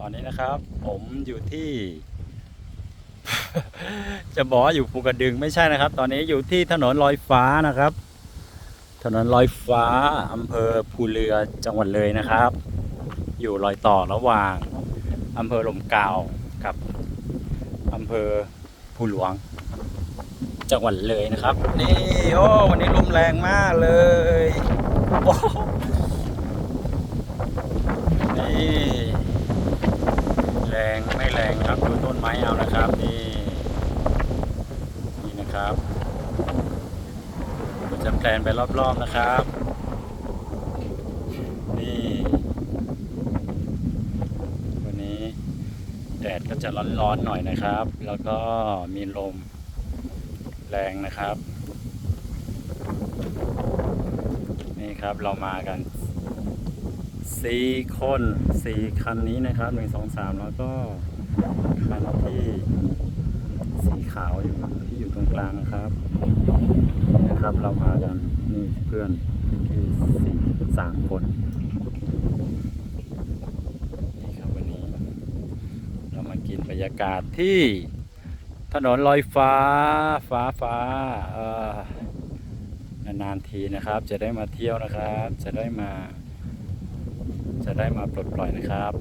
ตอนนี้นะครับ ผมอยู่ที่ จะบอกว่าอยู่ภูกระดึงไม่ใช่นะครับ ตอนนี้อยู่ที่ถนนลอยฟ้านะครับ ถนนลอยฟ้าอำเภอภูเรือจังหวัดเลยนะครับ อยู่รอยต่อระหว่างอำเภอลมเกากับอำเภอภูหลวง จังหวัดเลยนะครับ นี่โอ้วันนี้ลมแรงมากเลยโอ้นี่แรงไม่แรงครับดู ต้นไม้เอานะครับนี่นี่นะครับเราจะแพลนไปรอบๆนะครับ นี่วันนี้แดดก็จะร้อนๆหน่อยนะครับ แล้วก็มีลมแรงนะครับ นี่ครับเรามากันสี่คนสี่คันนี้นะครับหนึ่งสองสามแล้วก็ คันที่สีขาวอยู่ที่อยู่ตรงกลางนะครับนะครับ เรามากันนี่เพื่อนที่สี่สามคนนี่ครับวันนี้ เรามากินบรรยากาศที่ถนนลอยฟ้าฟ้าฟ้าเออนานๆทีนะครับ จะได้มาเที่ยวนะครับ จะได้มา จะได้มาปลดปล่อยนะครับ